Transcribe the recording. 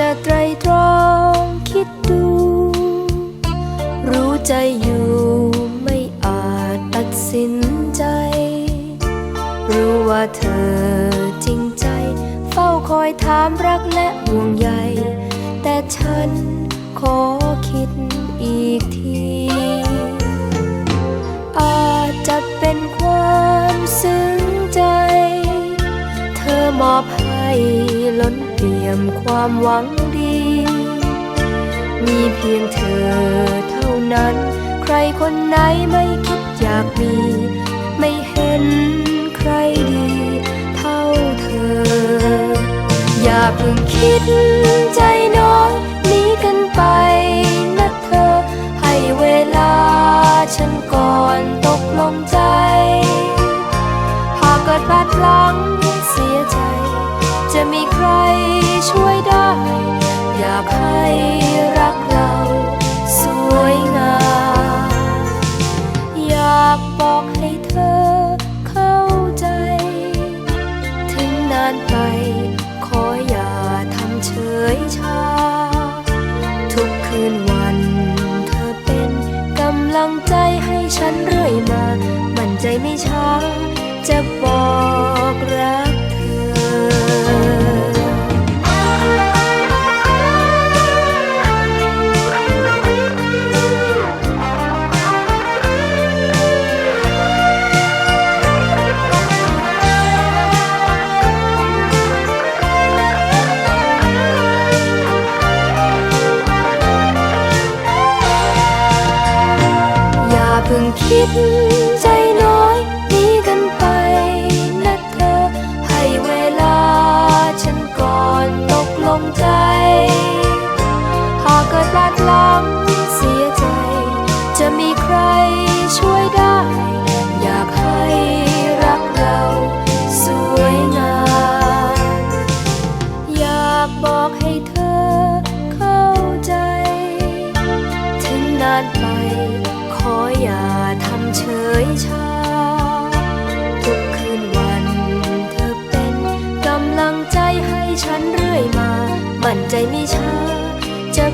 จะไตรตรองคิดดู รู้ใจอยู่ไม่อาจตัดสินใจ รู้ว่าเธอจริงใจ เฝ้าคอยถามรักและห่วงใย แต่ฉันขอคิดอีกที อาจจะเป็นความซึ้งใจ เธอมอบให้ ล้นเปี่ยมความหวังดี มีเพียงเธอเท่านั้น ใครคนไหนไม่คิดอยากมี ไม่เห็นใครดีเท่าเธอ อย่าเพิ่งคิดใจน้อยหนีกันไปนะเธอ ให้เวลาฉันก่อนตกลงใจ หากเกิดพลาดพลั้งเสียใจ มีใครช่วยได้ อยากให้รักเราสวยงาม อยากบอกให้เธอเข้าใจ ถึงนานไปขออย่าทำเฉยชา ทุกคืนวันเธอเป็นกำลังใจให้ฉันเรื่อยมา มั่นใจไม่ช้าจะบอกรัก เพิ่ ปั่นใจไม่ช้าจะ